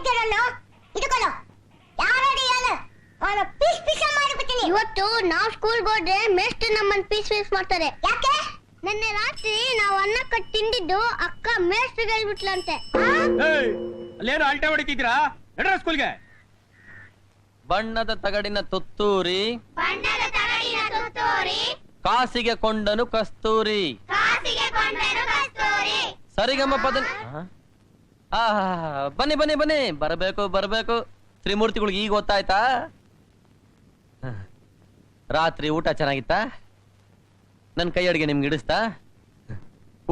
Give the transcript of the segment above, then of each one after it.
ಇದ್ದೀರನ್ನು ಇದುಕೊಳ್ಳೋ ಯಾರಡಿ ಹೇಳು? ಅವನ piece piece ಮಾಡಿಬಿಡ್ತೀನಿ ಇವತ್ತು ನಾವ್ ಸ್ಕೂಲ್ ಹೋದ್ರೆ ಮೇಸ್ಟ್ ನಮ್ಮನ್ ಪೀಸ್ ಪೀಸ್ ಮಾಡ್ತಾರೆ. ಯಾಕೆ? ನಿನ್ನೆ ರಾತ್ರಿ ನಾವ್ ಅನ್ನ ಕಟ್ ತಿಂದಿದ್ದು ಅಕ್ಕ ಮೇಸ್ಟ್ ಹೇಳ್ಬಿಟ್ಲಂತೆ. ಅಲ್ಲೇನು ಅಲ್ಟೆ ಹೊಡಿತಿದ್ದೀರಾ? ನಡ್ರ ಸ್ಕೂಲ್ಗೆ ಬಣ್ಣದ ತಗಡಿನ ತುತ್ತೂರಿ ಬಣ್ಣದ ತಗಡಿನ ತುತ್ತೂರಿ. ಕಾಸಿಗೆ ಕೊಂಡನು ಕಸ್ತೂರಿ. ಕಾಸಿಗೆ ಕೊಂಡನು ಕಸ್ತೂರಿ. ಸರಿಗಮ್ಮ ಪದ ಆ, ಬನ್ನಿ ಬನ್ನಿ ಬನ್ನಿ. ಬರಬೇಕು ಬರಬೇಕು. ತ್ರಿಮೂರ್ತಿಗಳಿಗೆ ಈಗ ಗೊತ್ತಾಯ್ತಾ. ರಾತ್ರಿ ಊಟ ಚೆನ್ನಾಗಿತ್ತಾ? ನನ್ನ ಕೈ ಅಡಿಗೆ ನಿಮ್ಗೆ ಇಡಿಸ್ತಾ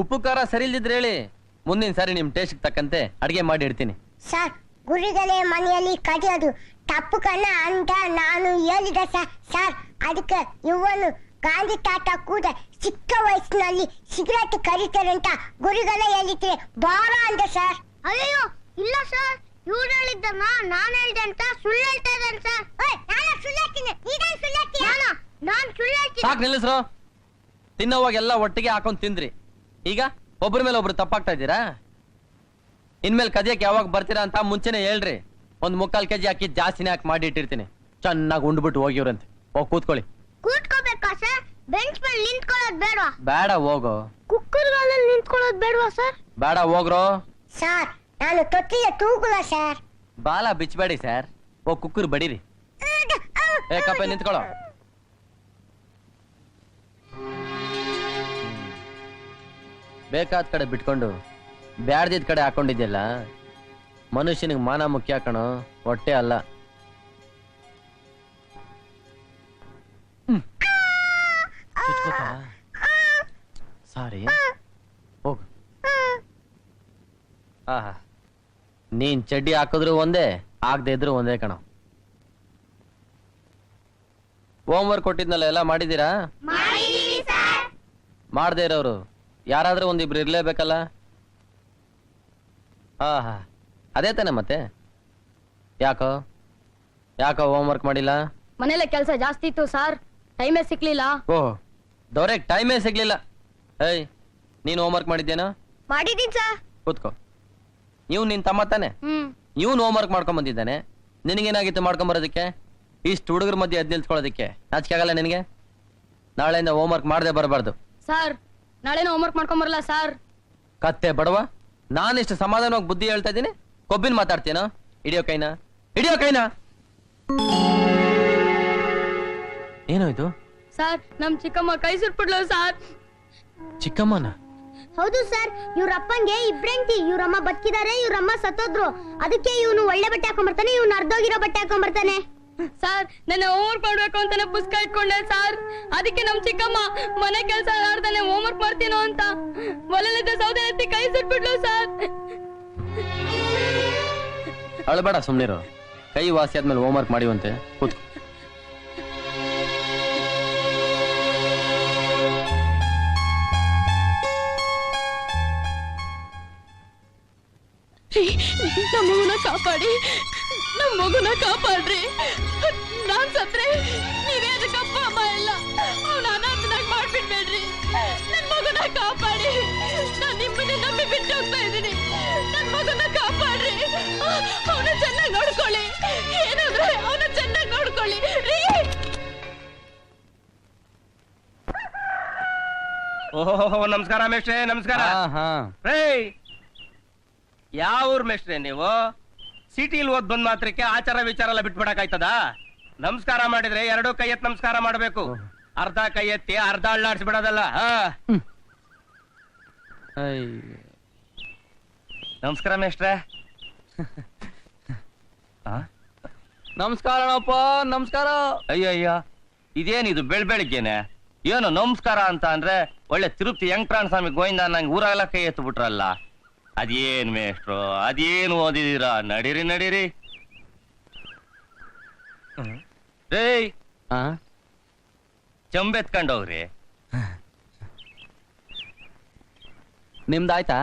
ಉಪ್ಪು ಖಾರ ಸರಿ ಇಲ್ದಿದ್ರೆ ಹೇಳಿ, ಮುಂದಿನ ಸಾರಿ ನಿಮ್ ಟೇಸ್ಟ್ ತಕ್ಕಂತೆ ಅಡಿಗೆ ಮಾಡಿ ಇಡ್ತೀನಿ. ಸರ್, ಗುರುಗಳೇ ಮನೆಯಲ್ಲಿ ಕಡಿಯೋದು ತಪ್ಪು ಕಣ ಅಂತ ನಾನು ಹೇಳಿದೆ ಸರ್. ಸರ್, ಅದಕ್ಕೆ ಇವನು ಗಾಂಧಿ ತಾತ ಕೂಡ ಚಿಕ್ಕ ವಯಸ್ಸಿನಲ್ಲಿ ಸಿಗರೇಟ್ ಕರೀತಾರೆ ಅಂತ ಗುರುಗಳೇ ಹೇಳಿದ್ರೆ ಬಾರ ಅಂದ ಸರ್. ಅಯ್ಯೋ ಇಲ್ಲ ಸರ್. ಇವ್ರು ಹೇಳಿದ್ದನ್ನ ನಾನ್ ಹೇಳ್ದೆ ಅಂತ ಸುಳ್ಳು ಹೇಳ್ತಾ ಇದ್ದಾನೆ ಸರ್ ನಾನು ಸುಳ್ಳು ಹೇಳ್ತೀನಿ. ನೀನೇನ್ ಸುಳ್ಳು ಹೇಳ್ತೀಯ? ನಾನ್? ಸುಳ್ಳು ಹೇಳ್ತೀನಿ. ಸಾಕ್ ನಿಲ್ಲಿಸ್ರು ತಿನ್ನೋವಾಗೆಲ್ಲ ಒಟ್ಟಿಗೆ ಹಾಕೊಂಡ್ ತಿಂದ್ರಿ. ಈಗ ಒಬ್ಬರ ಮೇಲೆ ಒಬ್ರು ತಪ್ಪಾಗ್ತಾ ಇದ್ದೀರಾ? ಇನ್ಮೇಲೆ ಕದಿಯಕ್ಕೆ ಯಾವಾಗ ಬರ್ತೀರಾ ಅಂತ ಮುಂಚೆನೆ ಹೇಳ್ರಿ. ಒಂದ್ ಮುಕ್ಕಾಲ್ ಕೆಜಿ ಹಾಕಿ ಜಾಸ್ತಿನೇ ಹಾಕಿ ಮಾಡಿ ಇಟ್ಟಿರ್ತೀನಿ. ಚೆನ್ನಾಗಿ ಉಂಡ್ಬಿಟ್ಟು ಹೋಗಿವ್ರಂತೆ. ಹೋಗಿ ಕೂತ್ಕೊಳ್ಳಿ. ಕೂತ್ಕೋಬೇಕಾ ಸರ್? ಬೆಂಚ್ ಮೇಲೆ ನಿಂತ್ಕೊಳ್ಳೋದು ಬೇಡ ಬೇಡ ಹೋಗು. ಕುಕ್ಕರ್ಗಳಲ್ಲಿ ನಿಂತ್ಕೊಳ್ಳೋದು ಬೇಡವಾ ಸರ್? ಬೇಡ ಹೋಗ್ರೋ. ಸರ್ ನಾನು ತೊಟ್ಟಿಯ ತೂಗುಲ ಸರ್ ಬಾಲ ಬಿಚ್ಚಬೇಡಿ ಸರ್ ಓ ಕುಕ್ಕರ್ ಬಡೀರಿ. ಏ ನಿಂತ್ಕೊಳ ನಿಂತ್ಕೊಳ್ಳೋ. ಬೇಕಾದ ಕಡೆ ಬಿಟ್ಕೊಂಡು ಬ್ಯಾಡ್ದಿದ್ ಕಡೆ ಹಾಕೊಂಡಿದ್ಯಲ್ಲ? ಮನುಷ್ಯನಿಗೆ ಮಾನ ಮುಖ್ಯ ಕಣೋ ಹೊಟ್ಟೆ ಅಲ್ಲ. ನೀನ್ ಚಡ್ಡಿ ಹಾಕಿದ್ರು ಒಂದೇ ಆಗದೆ ಇದ್ರು ಒಂದೇ ಕಣ. ಹೋಮ್ ವರ್ಕ್ ಕೊಟ್ಟಿದ್ನಲ್ಲ ಎಲ್ಲ ಮಾಡಿದೀರಾ ಮಾಡದೇ ಇರೋರು. ಯಾರಾದ್ರೂ ಒಂದಿಬ್ರು ಇರ್ಲೇಬೇಕಲ್ಲ? ಆಹಾ ಅದೇ ತಾನೆ ಮತ್ತೆ? ಯಾಕೋ? ಯಾಕೋ ಹೋಮ್ ವರ್ಕ್ ಮಾಡಿಲ್ಲ? ಮನೇಲೆ ಕೆಲಸ ಜಾಸ್ತಿ ಇತ್ತು ಸರ್. ಟೈಮೇ ಸಿಕ್ಲಿಲ್ಲ ಓಹ್ ದೊರೆಗ್ ಟೈಮೇ ಸಿಗ್ಲಿಲ್ಲ. ಏಯ್ ನೀನು ಹೋಮ್ ವರ್ಕ್ ಮಾಡಿದ್ದೇನಾ? ಮಾಡಿದೀನಿ ಸರ್. ಕೂತ್ಕೋ. ನೀವು ನಿನ್ ತಮ್ಮ ತಾನೆ. ಹ್ಮ್. ಇವನು ಹೋಮ್ ವರ್ಕ್ ಮಾಡ್ಕೊಂಡ್ ಬಂದಿದ್ದಾನೆ ನಿನಗೇನಾಗಿತ್ತು ಮಾಡ್ಕೊಂಡ್ ಬರೋದಕ್ಕೆ ಇಷ್ಟು ಹುಡುಗರ ಮಧ್ಯೆ ಅದ್ ನಿಲ್ಸ್ಕೊಳ್ಳೋದಕ್ಕೆ. ನಾಚಿಕೆ ಆಗಲ್ಲ ನಿನಗೆ? ನಾಳೆಯಿಂದ ಹೋಮ್ ವರ್ಕ್ ಮಾಡದೆ ಬರಬಾರ್ದು. ಸರ್ ನಾಳೆನೂ ಮಾಡ್ಕೊಂಡ್ ಬರಲ್ಲ ಸರ್. ಕತ್ತೆ ಬಡವ ನಾನಿಷ್ಟು ಸಮಾಧಾನವಾಗಿ ಬುದ್ಧಿ ಹೇಳ್ತಾ ಇದ್ದೀನಿ ಕೊಬ್ಬಿನ ಮಾತಾಡ್ತೀನೋ ಹಿಡಿಯೋ ಕೈನ? ಹಿಡಿಯೋ ಕೈನ? ಏನೋ ಇದು? ಸರ್ ನಮ್ ಚಿಕ್ಕಮ್ಮ ಕೈ ಸುಟ್ಬಿಡ್ಲು ಸರ್. ಚಿಕ್ಕಮ್ಮನ? ಹೌದು ಸರ್ ಇವ್ರ ಅಪ್ಪಂಗೆ ಇಬ್ರೆಂಟಿ ಇವ್ರಮ್ಮ ಬದುಕಿದಾರೆ ಇವ್ರಮ್ಮ ಸತ್ತೋದ್ರು. ಅದಕ್ಕೆ ಇವನು ಒಳ್ಳೆ ಬಟ್ಟೆ ಹಾಕೊಂಡ್ಬರ್ತಾನೆ ಇವ್ನು ಅರ್ಧೋಗಿರೋ ಬಟ್ಟೆ ಹಾಕೊಂಡ್ಬರ್ತಾನೆ. ಸರ್ ನನ್ನ ಹೋಮ್ವರ್ಕ್ ಮಾಡ್ಬೇಕು ಅಂತಾನೆ ಪುಸ್ತಕ ಇಟ್ಕೊಂಡೆ ಸರ್. ಅದಕ್ಕೆ ನಮ್ ಚಿಕ್ಕಮ್ಮ ಮನೆ ಕೆಲಸ ಆಡ್ತಾನೆ ಹೋಮ್ವರ್ಕ್ ಮಾಡ್ತೀನೋ ಅಂತ. ಒಲೆಲಿದ್ದ ಸೌದೆ ಎತ್ತಿ ಕೈ ಸುಟ್ಬಿಟ್ಲು ಸರ್. ಅಳಬೇಡ ಸುಮ್ನಿರು. ಕೈ ವಾಸಿ ಆದ್ಮೇಲೆ ಹೋಮ್ವರ್ಕ್ ಮಾಡಿವಂತೆ ಕೂತ್ಕೋ. ನಮ್ಮ ಮಗುನ ಕಾಪಾಡಿ ನಮ್ಮ ಮಗುನ ಕಾಪಾಡ್ರಿ. ನಾನ್ ಸತ್ರೆ ನೀವೇ ಅದಕ್ಕೆ ಅಪ್ಪ ಅಮ್ಮ ಇಲ್ಲ. ಅವನ ಅನಾಥನಾಗ್ ಮಾಡ್ಬಿಡ್ಬೇಡ್ರಿ. ನನ್ ಮಗುನ ಕಾಪಾಡಿ. ನಾನ್ ನಿಮ್ಮನ್ನ ನಂಬಿ ಬಿಟ್ಟು ಹೋಗ್ತಾ ಇದ್ದೀನಿ. ನನ್ ಮಗುನ ಕಾಪಾಡ್ರಿ. ಅವನ ಚೆನ್ನಾಗಿ ನೋಡ್ಕೊಳ್ಳಿ. ಏನಾದ್ರೂ ಅವನ ಚೆನ್ನಾಗಿ ನೋಡ್ಕೊಳ್ಳಿ. ರೀ! ಓಹೋ ನಮಸ್ಕಾರ ಮೇಷ್ಟ್ರೆ ನಮಸ್ಕಾರ. ಹಾ ಹಾ. ರೇ ಯಾವ ಊರ್ ಮೇಷ್ಟ್ರೆ ನೀವು? ಸಿಟಿಲಿ ಓದ್ ಬಂದ್ ಮಾತ್ರಕ್ಕೆ ಆಚಾರ ವಿಚಾರ ಎಲ್ಲ ಬಿಟ್ಬಿಡಕಾಯ್ತದ ನಮಸ್ಕಾರ ಮಾಡಿದ್ರೆ ಎರಡು ಕೈ ಎತ್ತಿ ನಮಸ್ಕಾರ ಮಾಡಬೇಕು. ಅರ್ಧ ಕೈ ಎತ್ತಿ ಅರ್ಧ ಅಳ್ಳಾಡ್ಸ್ಬಿಡೋದಲ್ಲ ಹಾ. ನಮಸ್ಕಾರ ಮೇಷ್ಟ್ರೆ. ನಮಸ್ಕಾರ ಅಣ್ಣಪ್ಪ ನಮಸ್ಕಾರ. ಅಯ್ಯೋ ಅಯ್ಯ ಇದೇನಿದು ಬೆಳ್ ಬೆಳಿಗ್ಗೆನೆ? ಏನು ನಮಸ್ಕಾರ ಅಂತ ಅಂದ್ರೆ ಒಳ್ಳೆ ತಿರುಪತಿ ವೆಂಕಟರಣ ಸ್ವಾಮಿ ಗೋವಿಂದ ನಂಗೆ ಊರಾಗೆಲ್ಲ ಕೈ ಎತ್ತು ಬಿಟ್ರಲ್ಲ? ಅದೇನ್ ಮೇಷ್ಟ್ರು ಅದೇನು ಓದಿದೀರಾ? ನಡೀರಿ ನಡೀರಿ. ಏಯ್ ಹಾ ಚಂಬೆತ್ಕೊಂಡವ್ರಿ ನಿಮ್ದಾಯ್ತಾ?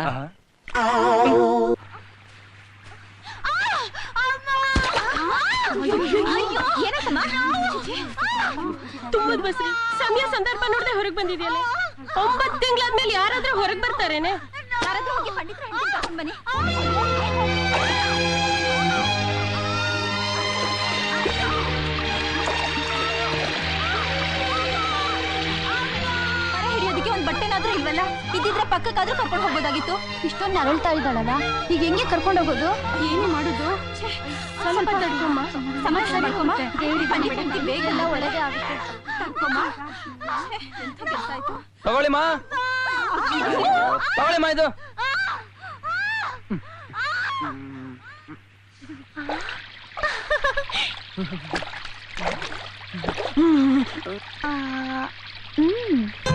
ತುಂಬದ್ ಬಸ್ರಿ. ಸಮಯ ಸಂದರ್ಭ ನೋಡದೆ ಹೊರಗ್ ಬಂದಿದ್ಯಲ್ಲ? ಒಂಬತ್ ತಿಂಗಳಾದ್ಮೇಲೆ ಯಾರಾದ್ರೂ ಹೊರಗ್ ಬರ್ತಾರೇನೆ? ಕರ್ಕೊಂಡ್ ಬನ್ನಿ. ಮರ ಹಿಡಿಯೋದಕ್ಕೆ ಒಂದ್ ಬಟ್ಟೆನಾದ್ರೂ ಇಲ್ವಲ್ಲ? ಇದ್ದಿದ್ರ ಪಕ್ಕಕ್ಕಾದ್ರೂ ಕರ್ಕೊಂಡು ಹೋಗ್ಬೋದಾಗಿತ್ತು. ಇಷ್ಟೊಂದು ಅರಳ್ತಾ ಇದ್ದಾಳಲ್ಲ? ಈಗ ಹೆಂಗೆ ಕರ್ಕೊಂಡು ಹೋಗೋದು? ಏನು ಮಾಡುದು? ಸ್ವಲ್ಪ ತಗೊಳ್ಳಿಮ್ಮ. ತಗೊಳ್ಳಿಮ್ಮ ಇದು. ತಗೊಳ್ಳಿ ಮಾ ಇದು ತಗೊಳ್ಳಿ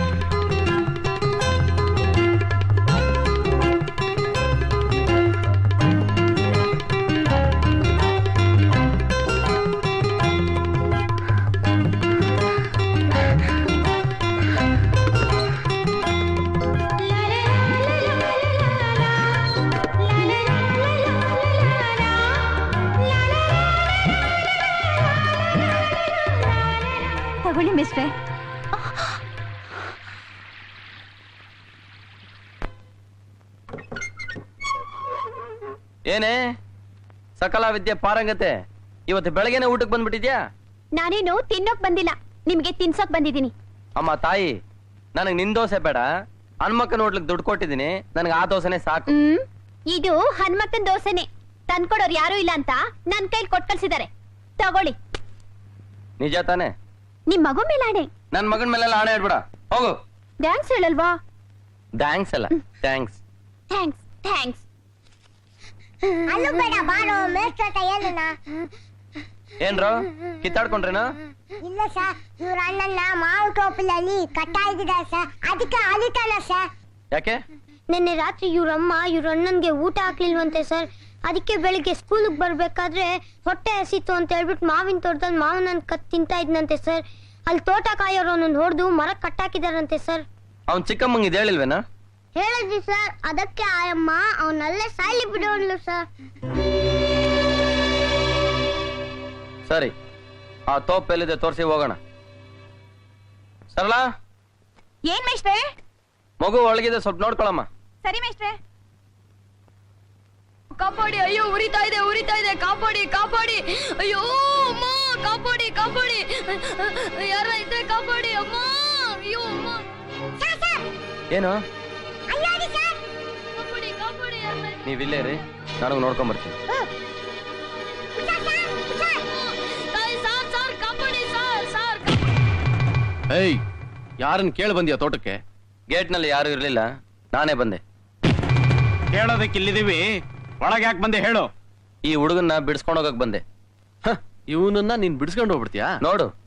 ಮಿಸ್ಟ್ರೆ ಏನೇ? ಸಕಲ ವಿದ್ಯೆ ಪಾರಂಗತೆ. ಇವತ್ತು ಬೆಳಗ್ಗೆನೆ ಊಟಕ್ಕೆ ಬಂದ್ಬಿಟ್ಟಿದ್ಯಾ? ನಾನೇನು ತಿನ್ನೋಕ್ ಬಂದಿಲ್ಲ. ನಿಮ್ಗೆ ತಿನ್ಸೋಕ್ ಬಂದಿದ್ದೀನಿ. ಅಮ್ಮ ತಾಯಿ ನನಗೆ ನಿನ್ ದೋಸೆ ಬೇಡ. ಹನ್ಮಕ್ಕ ನೋಡ್ಲಿಕ್ಕೆ ದುಡ್ಡು ಕೊಟ್ಟಿದ್ದೀನಿ. ನನಗೆ ಆ ದೋಸೆನೆ ಸಾಕು. ಹ್ಮ್ ಇದು ಹನುಮಕ್ಕನ್ ದೋಸೆನೆ. ತಂದ್ಕೊಡೋರು ಯಾರು ಇಲ್ಲ ಅಂತ ನನ್ ಕೈಲಿ ಕೊಟ್ ಕಳ್ಸಿದಾರೆ ತಗೊಳ್ಳಿ. ನಿಜ ತಾನೆ? ನಿಮ್ ಮಗು ಮೇಲಾಣೆ ನನ್ ಮಗನ ಮೇಲೆಲ್ಲ ಆಣೆ ಇಡ್ಬಿಡ. ಹೋಗು. ಡ್ಯಾನ್ಸ್ ಹೇಳಲ್ವಾ? ಥ್ಯಾಂಕ್ಸ್ ಅಲ್ಲ. ಥ್ಯಾಂಕ್ಸ್ ಥ್ಯಾಂಕ್ಸ್ ಥ್ಯಾಂಕ್ಸ್ ಅಲ್ಲೂ ಬೇಡ ಬಾರೋ ಮೇಲ್ಸೋಟ ಏನನ್ನ ಏನ್ರೋ? ಕಿತ್ತಾಡ್ಕೊಂಡ್ರೇನಾ? ಇಲ್ಲ ಸರ್ ಇವ್ರ ಅಣ್ಣನ್ನ ಮಾವು ಟೋಪಿಲಲ್ಲಿ ಕಟ್ಟಾಯಿದ್ದಾರೆ ಸರ್ ಅದಕ್ಕೆ ಅಲಿತಾನ ಸರ್ ಯಾಕೆ? ನಿನ್ನೆ ರಾತ್ರಿ ಇವ್ರಮ್ಮ ಇವ್ರ ಅಣ್ಣನ್ಗೆ ಊಟ ಹಾಕ್ಲಿಲ್ವಂತೆ ಸರ್. ಅದಕ್ಕೆ ಬೆಳಿಗ್ಗೆ ಸ್ಕೂಲಿಗೆ ಬರಬೇಕಾದ್ರೆ ಹೊಟ್ಟೆ ಹಸಿತು ಅಂತ ಹೇಳ್ಬಿಟ್ಟು ಮಾವಿನ ತೋಟದಲ್ಲಿ ಮಾವಿನ ಕತ್ ತಿಂತಾ ಇದ್ನಂತೆ ಸರ್. ಅಲ್ಲಿ ತೋಟ ಕಾಯೋರು ಹೊಡೆದು ಮರ ಕಟ್ಟಾಕಿದಾರಂತೆ ಸರ್. ಅವ್ನು ಚಿಕ್ಕಮ್ಮಂಗೆ ಇದು ಹೇಳಿಲ್ವೇನಾ? ಹೇಳಿದ್ವಿ ಸರ್. ಅದಕ್ಕೆ ಆಯಮ್ಮ ಅವನಲ್ಲೇ ಸಾಯ್ಲಿ ಬಿಡೋನ್ಲು ಸರ್. ಸರಿ ಆ ತೋಪ್ ಎಲ್ಲಿದೆ ತೋರಿಸಿ ಹೋಗೋಣ. ಸರಳ? ಏನ್ ಮೇಷ್ಟ್ರೆ? ಮಗು ಒಳಗಿದೆ ಸ್ವಲ್ಪ ನೋಡ್ಕೊಳಮ್ಮ. ಸರಿ ಮೇಷ್ಟ್ರೆ. ಕಾಪಾಡಿ ಅಯ್ಯೋ ಉರಿತಾ ಇದೆ ಉರಿತಾ ಇದೆ ಕಾಪಾಡಿ ಕಾಪಾಡಿ ಅಯ್ಯೋ ಅಮ್ಮ ಕಾಪಾಡಿ ಕಾಪಾಡಿ ಯಾರ ಇದ್ರೆ ಕಾಪಾಡಿ ಅಮ್ಮ ಅಯ್ಯೋ ಅಮ್ಮ ಏನು ಅಯ್ಯೋಡಿ ಸರ್ ಕಾಪಾಡಿ ಕಾಪಾಡಿ ಯಾರ್ನ ಇದ್ರೆ- ನೀವಿಲ್ಲೇ ರೀ ನನಗೆ ನೋಡ್ಕೊಂಡ್ ಬರ್ತೀನಿ ತಾಯಿ ಸಾರ್ ಸಾರ್ ಕಾಪಾಡಿ ಸಾರ್ ಸಾರ್ ಏಯ್ ಯಾರನ್ನ ಕೇಳಿ ಬಂದ್ಯಾ ತೋಟಕ್ಕೆ ಗೇಟ್ನಲ್ಲಿ ಯಾರು ಇರ್ಲಿಲ್ಲ ನಾನೇ ಬಂದೆ ಕೇಳೋದಕ್ಕೆ ಇಲ್ಲಿದೀವಿ ಒಳಗೆ ಯಾಕೆ ಬಂದೆ ಹೇಳು? ಈ ಹುಡುಗನ್ನ ಬಿಡಿಸ್ಕೊಂಡು ಹೋಗಕ್ ಬಂದೆ. ಇವನನ್ನ ನೀನ್ ಬಿಡಿಸ್ಕೊಂಡು ಹೋಗ್ಬಿಡ್ತೀಯಾ? ನೋಡು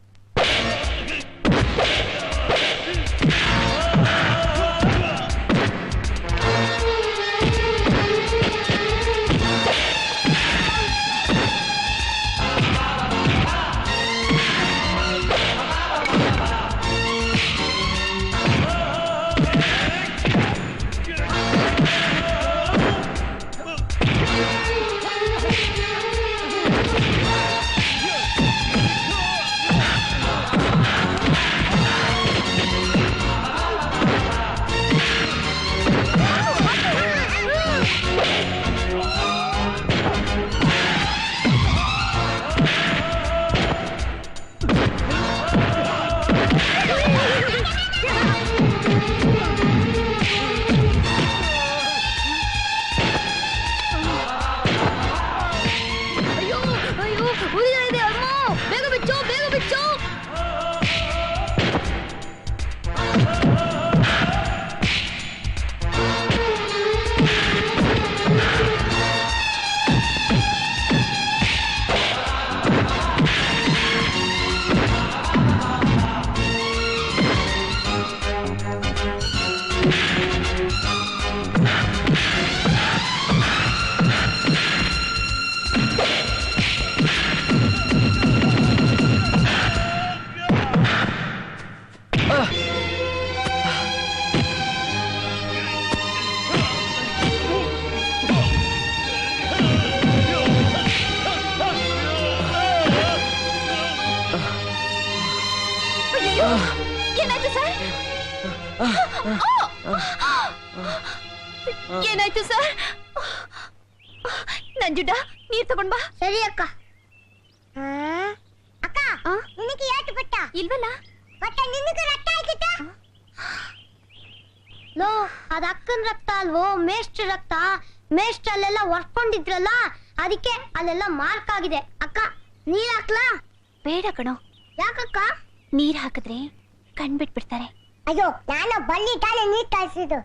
ಏನಾಯ್ತು ಸರ್? ನಂಜುಡ ನೀರ್ ತಗೊಂಡ್ ಬಾ. ಸರಿ ಅಕ್ಕ. ಆ? ಅಕ್ಕ ನಿನಗೆ ಯಾಕೆ ಪಟ್ಟ ಇಲ್ವಲ್ಲ? ಮತ್ತೆ ನಿನಗೆ ರಕ್ತ ಆಯ್ತಿತ್ತ ಲೋ ಅದ ಅಕ್ಕನ್ ರಕ್ತ ಅಲ್ವೋ? ಮೇಷ್ಟ್ರ ರಕ್ತ? ಮೇಷ್ಟ್ರಲ್ಲೆಲ್ಲ ಒರ್ಕೊಂಡಿದ್ರಲ್ಲ? ಅದಕ್ಕೆ ಅಲ್ಲೆಲ್ಲ ಮಾರ್ಕ್ ಆಗಿದೆ. ಅಕ್ಕ ನೀರ್ ಹಾಕ್ಲಾ? ಬೇಡ ಕಣೋ. ಯಾಕಕ್ಕ? ನೀರ್ ಹಾಕಿದ್ರೆ ಕಣ್ಬಿಟ್ಬಿಡ್ತಾರೆ. ಅಯ್ಯೋ ನಾನು ಬಲ್ಲಿ ತಾನೇ ನೀರ್ ಕಾಯಿಸಿದ್ದು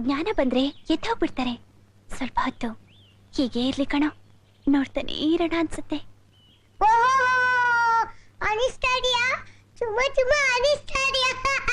ಜ್ಞಾನ ಬಂದ್ರೆ ಎದ್ದೋಗ್ಬಿಡ್ತಾರೆ. ಸ್ವಲ್ಪ ಹೊತ್ತು ಹೀಗೆ ಇರ್ಲಿ ಕಣೋ. ನೋಡ್ತಾನೆ ಇರೋಣ ಅನ್ಸುತ್ತೆ. ಅನಿಸ್ತಾ ಇದೆಯಾ? ಚುಮ್ಮ ಚುಮ್ಮ ಅನಿಸ್ತಾ ಇದೆಯಾ?